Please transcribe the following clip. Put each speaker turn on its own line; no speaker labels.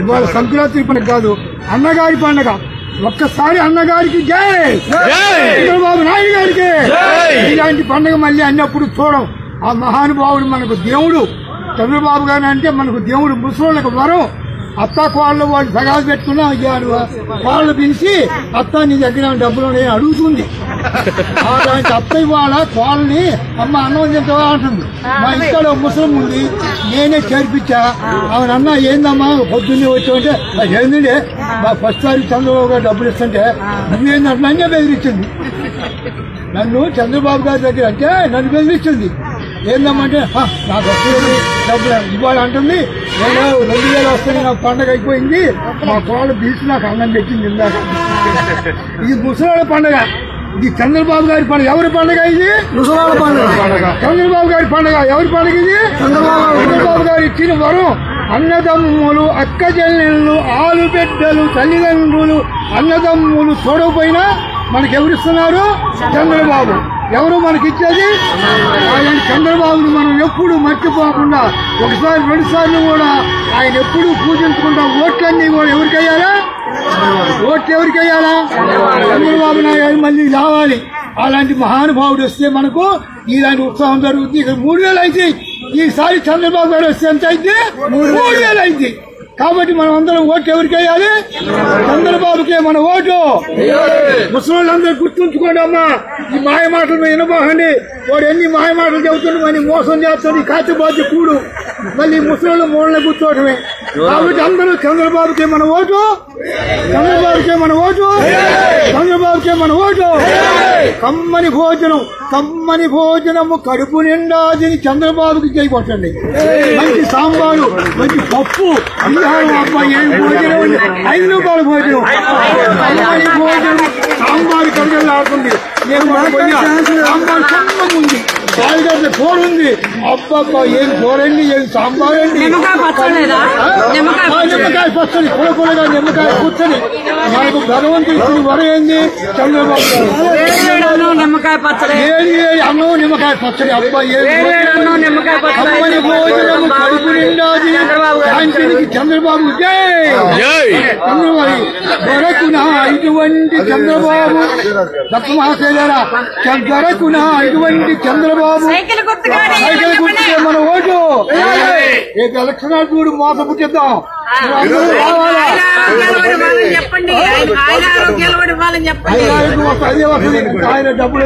ఇవాళ సంక్రాంతి పండుగ కాదు అన్నగారి పండుగ. ఒక్కసారి అన్నగారికి జై! చంద్రబాబు నాయుడు గారికి! ఇలాంటి పండుగ మళ్ళీ అన్నప్పుడు చూడం. ఆ మహానుభావుడు మనకు దేవుడు. చంద్రబాబు గారు అంటే మనకు దేవుడు ముసలోళ్ళకి వరం. అత్త కోళ్ళ వాళ్ళు సగాలు పెట్టుకున్నా ఇయ్యాడు కోళ్ళు పిలిచి అత్త నీ దగ్గర డబ్బులు ఉన్నాయని అడుగుతుంది. అలాంటి అత్తయ్య వాళ్ళ కోళ్ళని అమ్మ అన్నం తింటావా అంటుంది. మా ఇంట్లో ముసలం ఉంది నేనే చేర్పించా. ఆమె అన్న ఏందమ్మా పొద్దున్నే వచ్చావంటే "ఆ, ఏందండి మా ఫస్ట్ సారి చంద్రబాబు గారు డబ్బులు ఇస్తుంటే నువ్వేందంటే నన్నే బెదిరించింది. నన్ను చంద్రబాబు గారి దగ్గర అంటే నన్ను బెదిరించింది. ఏందమ్మంటే "హ, నాకు వస్తుంది డబ్బులు ఇవాళ అంటుంది నేను రెండు వేలు వస్తుంది నాకు పండగ అయిపోయింది. మా కోళ్ళ బీచ్ నాకు అన్నం పెట్టింది ఇందాక. ఇది ముసలాళ్ళ పండగ ఇది చంద్రబాబు గారి పండుగ. ఎవరి పండుగ ఇది? ముసలాళ్ళ పండుగ. చంద్రబాబు గారి పండుగ. ఎవరి పండుగ ఇది? చంద్రబాబు గారు ఇచ్చిన వరం. అన్నదమ్ములు అక్క చెల్లెళ్ళు ఆలు బిడ్డలు తల్లిదండ్రులు అన్నదమ్ములు చూడకపోయినా మనకి ఎవరిస్తున్నారు చంద్రబాబు. ఎవరు మనకిచ్చేది? ఆయన చంద్రబాబుని మనం ఎప్పుడు మర్చిపోకుండా ఒకసారి రెండు సార్లు కూడా ఆయన ఎప్పుడు పూజించకుండా ఓట్లన్నీ కూడా ఎవరికయ్యారా ఓట్లు ఎవరికి చంద్రబాబు నాయుడు మళ్ళీ రావాలి. అలాంటి మహానుభావుడు వస్తే మనకు ఇలాంటి ఉత్సాహం జరుగుతుంది. ఇక మూడు వేలు అయింది ఈసారి చంద్రబాబు గారు వస్తే ఎంత అయితే మూడు వేలు అయింది కాబట్టి మనం అందరం ఓట్లు ఎవరికి వేయాలి చంద్రబాబుకే మన ఓటు. ముసలి గుర్తుంచుకోండి అమ్మా. ఈ మాయ మాటలు మీద వినబోకండి వాడు ఎన్ని మాయ మాటలు చెబుతుండు మళ్ళీ మోసం చేస్తుంది బాధ్య కూడు. మళ్ళీ ముసలి మూలనే కూర్చోవటమే. కాబట్టి అందరూ చంద్రబాబుకే మన ఓటు. చంద్రబాబుకే మన ఓటు. చంద్రబాబుకే మన ఓటు. కమ్మని భోజనం కమ్మని భోజనము కడుపు నిండా తిని చంద్రబాబుకి చేయకొట్టండి మంచి సాంబారు మంచి పప్పు. బియ్యం అబ్బాయి ఏం భోజనం? ఐదు రూపాయల భోజనం. కమ్మని భోజనం సాంబారు కడగలాడుతుంది నేను సాంబారు ఉంది. కాయగడ్డ కూర ఉంది. అబ్బబ్బా ఏం కూర అండి? ఏం సాంబార్ అండి?
నిమ్మకాయ పచ్చడి
కూర కూరగా నిమ్మకాయ పచ్చడి మనకు భగవంతుడు వరం ఏంది? చంద్రబాబు గారు.
నిమ్మకాయ పచ్చడి.
ఏది ఏది? అన్నం నిమ్మకాయ పచ్చడి. అబ్బా ఏది?
నిమ్మకాయ పచ్చడి.
భోజనం కడుపు నిండాది
చంద్రబాబు.
శాంతికి చంద్రబాబు జై! చంద్రబాబు ఇటువంటి చంద్రబాబు. తప్ప మహాశైలరా దొరకునా? ఇటువంటి చంద్రబాబు.
సైకిల్
గుర్తుకే మన ఓటు? రేపు ఎలక్షన్ చూడు మోస పుట్టిద్దాం అందరూ రావాలా
ఆరోగ్యాలు ఇవ్వాలని చెప్పండి. ఆయన
డబ్బులు